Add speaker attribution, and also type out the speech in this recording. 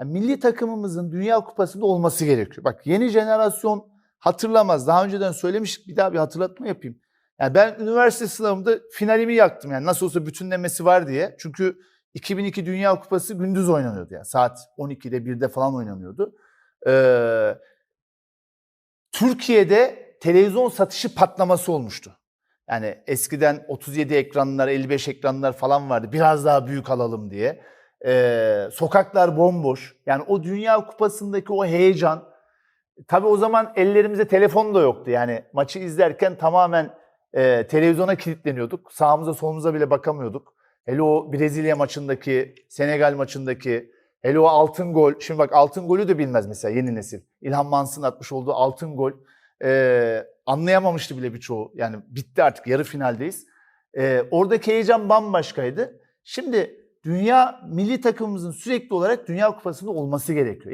Speaker 1: Yani milli takımımızın Dünya Kupası'nda olması gerekiyor. Bak yeni jenerasyon hatırlamaz. Daha önceden söylemiştik bir daha bir hatırlatma yapayım. Yani ben üniversite sınavında finalimi yaktım. Yani nasıl olsa bütünlemesi var diye. Çünkü 2002 Dünya Kupası gündüz oynanıyordu. Yani saat 12'de 1'de falan oynanıyordu. Ee, Türkiye'de televizyon satışı patlaması olmuştu. Yani eskiden 37 ekranlar, 55 ekranlar falan vardı. Biraz daha büyük alalım diye. Ee, sokaklar bomboş. Yani o Dünya Kupası'ndaki o heyecan. Tabii o zaman ellerimizde telefon da yoktu. Yani maçı izlerken tamamen e, televizyona kilitleniyorduk. Sağımıza solumuza bile bakamıyorduk. Hele o Brezilya maçındaki, Senegal maçındaki, hele o altın gol. Şimdi bak altın golü de bilmez mesela yeni nesil. İlhan Mansız'ın atmış olduğu altın gol. Ee, anlayamamıştı bile birçoğu. Yani bitti artık yarı finaldeyiz. Ee, oradaki heyecan bambaşkaydı. Şimdi dünya milli takımımızın sürekli olarak Dünya Kupası'nda olması gerekiyor.